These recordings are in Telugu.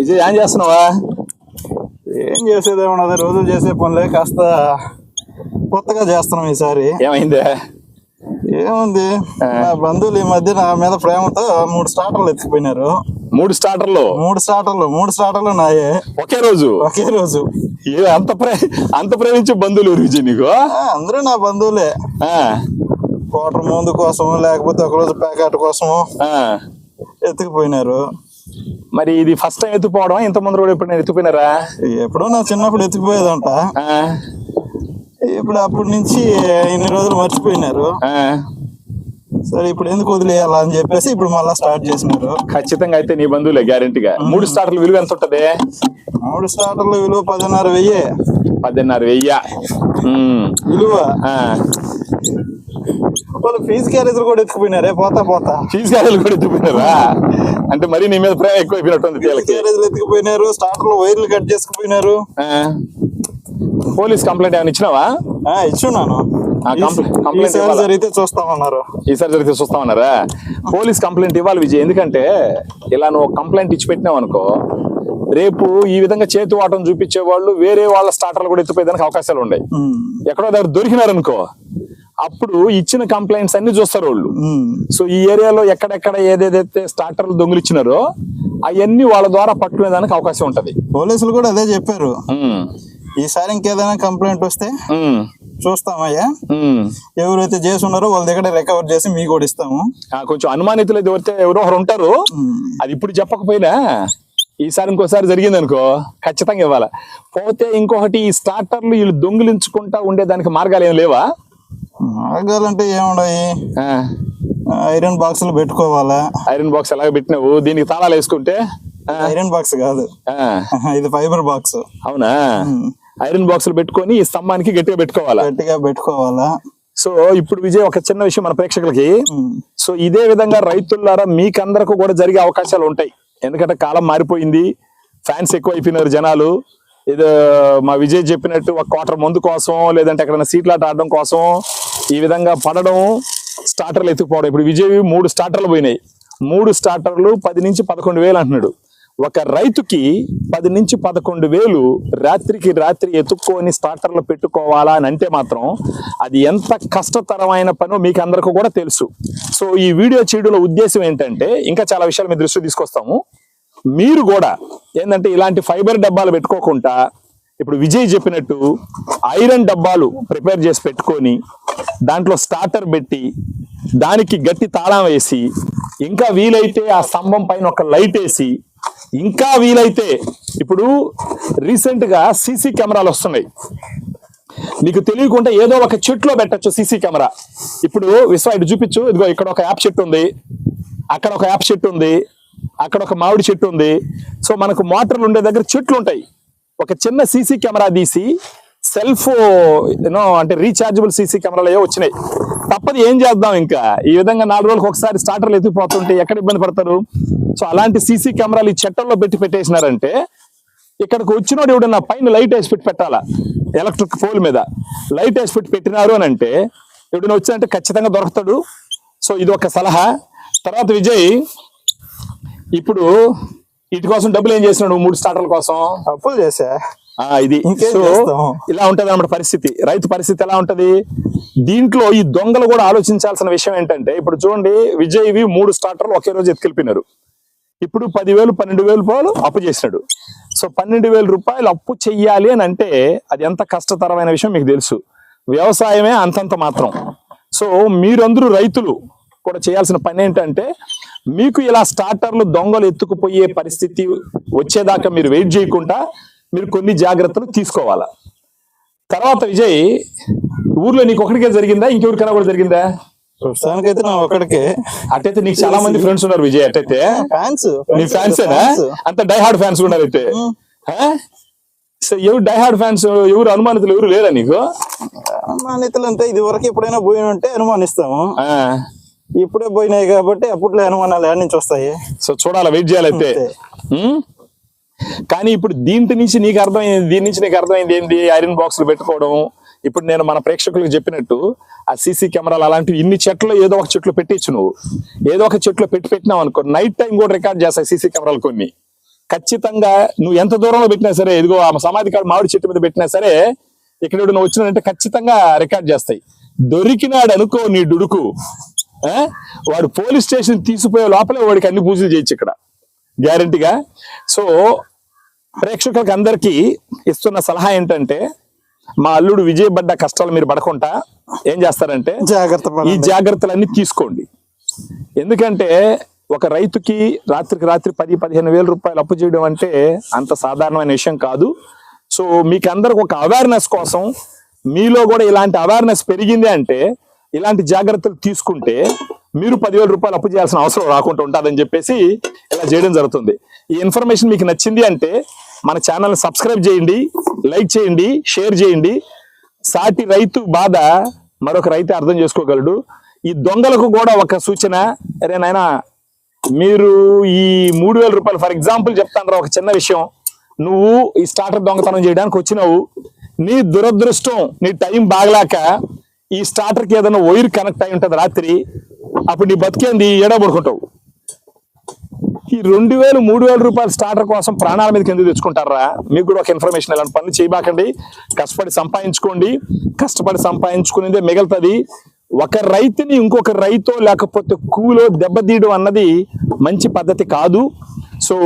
విజయ్ ఏం చేస్తున్నావా? ఏం చేసేది ఏమన్నది రోజు చేసే పనులే. కాస్త కొత్తగా చేస్తున్నాం ఈసారి. ఏమైందే? ఏముంది? నా బంధువులు ఈ మధ్య నా మీద ప్రేమతో మూడు స్టార్టర్లు ఎత్తుకుపోయినారు మూడు స్టార్టర్లు? మూడు స్టార్టర్లు మూడు స్టార్టర్లు నాయే. ఒకే రోజు? ఒకే రోజు. అంత ప్రే అంత ప్రేమించే బంధువులు విజయ్ నీకు అందరూ నా బంధువులే. ఆ, క్వార్టర్ ముందు కోసం లేకపోతే ఒకరోజు ప్యాకెట్ కోసము. ఎత్తుకుపోయినారు. మరి ఇది ఫస్ట్ టైం ఎత్తుపోవడం ఇంత ముందు కూడా ఎప్పుడు నేను ఎత్తుపోయినారా ఎప్పుడో నా చిన్నప్పుడు ఎత్తుకుపోయేదంట. ఆ, ఇప్పుడు అప్పటి నుంచి ఇన్ని రోజులు మర్చిపోయినారు. ఆ. సరే ఇప్పుడు ఎందుకు వదిలేయాలా అని చెప్పేసి ఇప్పుడు మళ్ళా స్టార్ట్ చేసినారు. ఖచ్చితంగా అయితే నీ బంధువులే గ్యారెంటీగా మూడు స్టార్టర్ల విలువ ఎంత ఉంటది? మూడు స్టార్టర్లు విలువ పదిన్నర వెయ్యి. పదిన్నర వెయ్య. విలువ. వాళ్ళు ఫీజు క్యారేజీలు కూడా ఎత్తుకుపోయినారే పోతా పోతా. ఫీజు గారెలు కూడా ఎత్తుకుపోయినారా? అంటే మరి నీ మీద ప్రేమ ఎక్కువ అయిపోయినట్టుంది క్యారేజీలు ఎత్తుకుపోయినారు స్టార్టర్లు వైర్లు కట్ చేసుకుపోయినారు. ఆ. పోలీస్ కంప్లైంట్ ఏమైనా ఇచ్చినావా? ఇచ్చున్నాను. కంప్లైంట్? జరిగితే చూస్తామన్నారు ఈసారి జరిగితే చూస్తామన్నారా? పోలీస్ కంప్లైంట్ ఇవ్వాలి విజయ్ ఎందుకంటే ఇలా నువ్వు కంప్లైంట్ ఇచ్చి పెట్టినావు అనుకో రేపు ఈ విధంగా చేతి వాటం చూపించే వాళ్ళు వేరే వాళ్ళ స్టార్టర్లు కూడా ఎత్తిపోయేదానికి అవకాశాలు ఉన్నాయి. ఎక్కడో దగ్గర దొరికినారనుకో అప్పుడు ఇచ్చిన కంప్లైంట్స్ అన్ని చూస్తారు వాళ్ళు. సో ఈ ఏరియాలో ఎక్కడెక్కడ ఏదేదైతే స్టార్టర్లు దొంగిలిచ్చినారో అవన్నీ వాళ్ళ ద్వారా పట్టుకునేదానికి అవకాశం ఉంటది. పోలీసులు కూడా అదే చెప్పారు. ఈసారి ఇంకేదైనా కంప్లైంట్ వస్తే చూస్తామయ్యా. ఎవరైతే చేసి ఉన్నారో వాళ్ళ దగ్గర రికవర్ చేసి మీకు కూడా ఇస్తాము. కొంచెం అనుమానితులు ఎవరితే ఎవరో ఒకరు ఉంటారు. అది ఇప్పుడు చెప్పకపోయినా ఈసారి ఇంకోసారి జరిగింది అనుకో ఖచ్చితంగా ఇవ్వాలి. పోతే ఇంకొకటి ఈ స్టార్టర్లు వీళ్ళు దొంగిలించుకుంటా ఉండేదానికి మార్గాలు ఏం లేవా? మార్గాలంటే ఏముండయి? ఆ, ఐరన్ బాక్సులు పెట్టుకోవాలా? ఐరన్ బాక్స్ ఎలాగ పెట్టినావు? దీనికి తాళాలు వేసుకుంటే? ఐరన్ బాక్స్ కాదు. ఇది ఫైబర్ బాక్స్. అవునా? ఐరన్ బాక్సులు పెట్టుకొని ఈ స్తంభానికి గట్టిగా పెట్టుకోవాలా? గట్టిగా పెట్టుకోవాలా. సో ఇప్పుడు విజయ్ ఒక చిన్న విషయం మన ప్రేక్షకులకి. సో ఇదే విధంగా రైతులారా మీకందరకు కూడా జరిగే అవకాశాలు ఉంటాయి. ఎందుకంటే కాలం మారిపోయింది ఫ్యాన్స్ ఎక్కువ అయిపోయినారు జనాలు. ఏదో మా విజయ్ చెప్పినట్టు ఒక క్వార్టర్ మందు కోసం లేదంటే ఎక్కడైనా సీట్లాట ఆడడం కోసం ఈ విధంగా పడడం స్టార్టర్లు ఎత్తుకుపోవడం. ఇప్పుడు విజయ్ మూడు స్టార్టర్లు పోయినాయి. మూడు స్టార్టర్లు పది నుంచి పదకొండు వేలు అంటున్నాడు. ఒక రైతుకి పది నుంచి పదకొండు వేలు రాత్రికి రాత్రి ఎత్తుక్కొని స్టార్టర్లు పెట్టుకోవాలా అని అంటే మాత్రం అది ఎంత కష్టతరమైన పనో మీకు అందరికీ కూడా తెలుసు. సో ఈ వీడియో చేయడంలో ఉద్దేశం ఏంటంటే ఇంకా చాలా విషయాలు మీ దృష్టి తీసుకొస్తాము. మీరు కూడా ఏంటంటే ఇలాంటి ఫైబర్ డబ్బాలు పెట్టుకోకుండా ఇప్పుడు విజయ్ చెప్పినట్టు ఐరన్ డబ్బాలు ప్రిపేర్ చేసి పెట్టుకొని దాంట్లో స్టార్టర్ పెట్టి దానికి గట్టి తాళం వేసి ఇంకా వీలైతే ఆ స్తంభం పైన ఒక లైట్ వేసి ఇంకా వీలైతే ఇప్పుడు రీసెంట్గా సీసీ కెమెరాలు వస్తున్నాయి. మీకు తెలియకుండా ఏదో ఒక చెట్లో పెట్టచ్చు సీసీ కెమెరా. ఇప్పుడు విశ్వ ఇటు చూపించు. ఇదిగో ఇక్కడ ఒక యాప్ చెట్టు ఉంది. అక్కడ ఒక యాప్ చెట్టు ఉంది. అక్కడ ఒక మామిడి చెట్టు ఉంది. సో మనకు మోటార్లు ఉండే దగ్గర చెట్లు ఉంటాయి. ఒక చిన్న సీసీ కెమెరా తీసి సెల్ఫ్ యూనో అంటే రీఛార్జబుల్ సీసీ కెమెరాలు ఏవో వచ్చినాయి. తప్పది ఏం చేద్దాం ఇంకా? ఈ విధంగా నాలుగు రోజులకు ఒకసారి స్టార్టర్లు ఎత్తిపోతుంటే ఎక్కడ ఇబ్బంది పడతారు? సో అలాంటి సీసీ కెమెరాలు ఈ చట్టంలో పెట్టి పెట్టేసినారంటే ఇక్కడికి వచ్చినోడు ఎవడన్నా పైన లైట్ వేసి పెట్టి పెట్టాలా? ఎలక్ట్రిక్ పోల్ మీద. లైట్ వేసి పెట్టి పెట్టినారు అని అంటే ఎవడన్నా వచ్చినంటే ఖచ్చితంగా దొరుకుతాడు. సో ఇది ఒక సలహా. తర్వాత విజయ్ ఇప్పుడు వీటి కోసం డబ్బులు ఏం చేసినాడు మూడు స్టార్టర్ల కోసం. అప్పులు చేసా? ఇది. సో? ఇలా ఉంటది అన్నమాట పరిస్థితి. రైతు పరిస్థితి ఎలా ఉంటది? దీంట్లో ఈ దొంగలు కూడా ఆలోచించాల్సిన విషయం ఏంటంటే ఇప్పుడు చూడండి విజయ్వి మూడు స్టార్టర్లు ఒకే రోజు ఎత్తుకెళ్ళిపోయినారు. ఇప్పుడు పదివేలు పన్నెండు వేలు రూపాయలు అప్పు చేసినాడు. సో పన్నెండు వేల రూపాయలు అప్పు చెయ్యాలి అని అంటే అది ఎంత కష్టతరమైన విషయం మీకు తెలుసు. వ్యవసాయమే అంతంత మాత్రం. సో మీరందరూ రైతులు కూడా చేయాల్సిన పని ఏంటంటే మీకు ఇలా స్టార్టర్లు దొంగలు ఎత్తుకుపోయే పరిస్థితి వచ్చేదాకా మీరు వెయిట్ చేయకుండా మీరు కొన్ని జాగ్రత్తలు తీసుకోవాలా? తర్వాత విజయ్ ఊర్లో నీకు ఒకటికే జరిగిందా? ఇంకెవరికైనా కూడా జరిగిందా? ప్రస్తుతానికైతే నా ఒక్కడికే. అట్టయితే నీకు చాలా మంది ఫ్రెండ్స్ ఉన్నారు విజయ్ అట్టయితే ఫ్యాన్స్ నీ ఫ్యాన్సేనా అంత డై హార్డ్ ఫ్యాన్స్ ఉన్నారు అయితే సో ఎవరు డై హార్డ్ ఫ్యాన్స్ ఎవరు అనుమానితులు ఎవరు లేరా నీకు? అనుమానితులు అంటే ఇది వరకు ఎప్పుడైనా పోయి ఉంటే అనుమానిస్తాము. ఆ, ఇప్పుడే పోయినాయి కాబట్టి అప్పట్లో అనుమానాలు ఎక్కడి నుంచి వస్తాయి? సో చూడాలా వెయిట్. ఉమ్? కానీ ఇప్పుడు దీంట్ నుంచి నీకు అర్థమైంది దీని నుంచి నీకు అర్థమైంది ఏంది? ఐరన్ బాక్సులు పెట్టుకోవడం. ఇప్పుడు నేను మన ప్రేక్షకులకు చెప్పినట్టు ఆ సీసీ కెమెరాలు అలాంటివి ఇన్ని చెట్లు ఏదో ఒక చెట్లు పెట్టించు నువ్వు. ఏదో ఒక చెట్లు పెట్టి పెట్టినావు అనుకో నైట్ టైం కూడా రికార్డ్ చేస్తాయి సీసీ కెమెరాలు కొన్ని. ఖచ్చితంగా నువ్వు ఎంత దూరంలో పెట్టినా సరే ఇదిగో ఆ సమాధి కాడ మామిడి చెట్టు మీద పెట్టినా సరే ఇక్కడ నువ్వు వచ్చినాడంటే ఖచ్చితంగా రికార్డ్ చేస్తాయి. దొరికినాడు అనుకో నీ డుడుకు? వాడు పోలీస్ స్టేషన్ తీసిపోయే లోపలే వాడికి అన్ని పూజలు చేయొచ్చు ఇక్కడ. గ్యారంటీగా సో ప్రేక్షకులకు అందరికీ ఇస్తున్న సలహా ఏంటంటే మా అల్లుడు విజయ్ పడ్డ కష్టాలు మీరు పడకుండా ఏం చేస్తారంటే జాగ్రత్త ఈ జాగ్రత్తలన్నీ తీసుకోండి. ఎందుకంటే ఒక రైతుకి రాత్రికి రాత్రి పది పదిహేను వేల రూపాయలు అప్పు చేయడం అంటే అంత సాధారణమైన విషయం కాదు. సో మీకు అందరికి ఒక అవేర్నెస్ కోసం మీలో కూడా ఇలాంటి అవేర్నెస్ పెరిగింది అంటే ఇలాంటి జాగ్రత్తలు తీసుకుంటే మీరు పదివేల రూపాయలు అప్పు చేయాల్సిన అవసరం రాకుండా ఉంటుందని చెప్పేసి ఇలా చేయడం జరుగుతుంది. ఈ ఇన్ఫర్మేషన్ మీకు నచ్చింది అంటే మన ఛానల్ని సబ్స్క్రైబ్ చేయండి లైక్ చేయండి షేర్ చేయండి. సాటి రైతు బాధ మరొక రైతు అర్థం చేసుకోగలడు. ఈ దొంగలకు కూడా ఒక సూచన అరే మీరు ఈ మూడు వేల రూపాయలు ఫర్ ఎగ్జాంపుల్ చెప్తాను ఒక చిన్న విషయం. నువ్వు ఈ స్టార్టర్ దొంగతనం చేయడానికి వచ్చినావు. నీ దురదృష్టం నీ టైం బాగలేక ఈ స్టార్టర్కి ఏదైనా వైర్ కనెక్ట్ అయి ఉంటది రాత్రి అప్పుడు నీ బతికేంది? ఏడా పడుకుంటావు. ఈ రెండు వేలు మూడు వేల రూపాయల స్టార్టర్ కోసం ప్రాణాల మీదకి ఎందుకు తెచ్చుకుంటారా? మీకు కూడా ఒక ఇన్ఫర్మేషన్ ఇలాంటి పనులు చేయబాకండి. కష్టపడి సంపాదించుకోండి. కష్టపడి సంపాదించుకునేదే మిగులుతుంది. ఒక రైతుని ఇంకొక రైతో లేకపోతే కూలో దెబ్బతీయడం అన్నది మంచి పద్ధతి కాదు. సో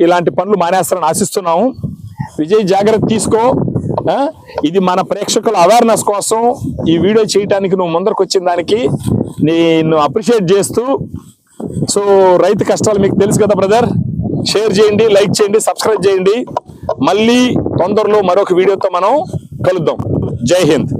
ఇలాంటి పనులు మానేస్తారని ఆశిస్తున్నాము. విజయ్ జాగ్రత్త తీసుకో. ఇది మన ప్రేక్షకుల అవేర్నెస్ కోసం ఈ వీడియో చేయడానికి నువ్వు ముందరకు వచ్చిన దానికి నేను అప్రిషియేట్ చేస్తూ సో రైతు కష్టాలు మీకు తెలుసు కదా బ్రదర్ షేర్ చేయండి లైక్ చేయండి సబ్స్క్రైబ్ చేయండి. మళ్ళీ తొందరలో మరొక వీడియోతో మనం కలుద్దాం. జై హింద్.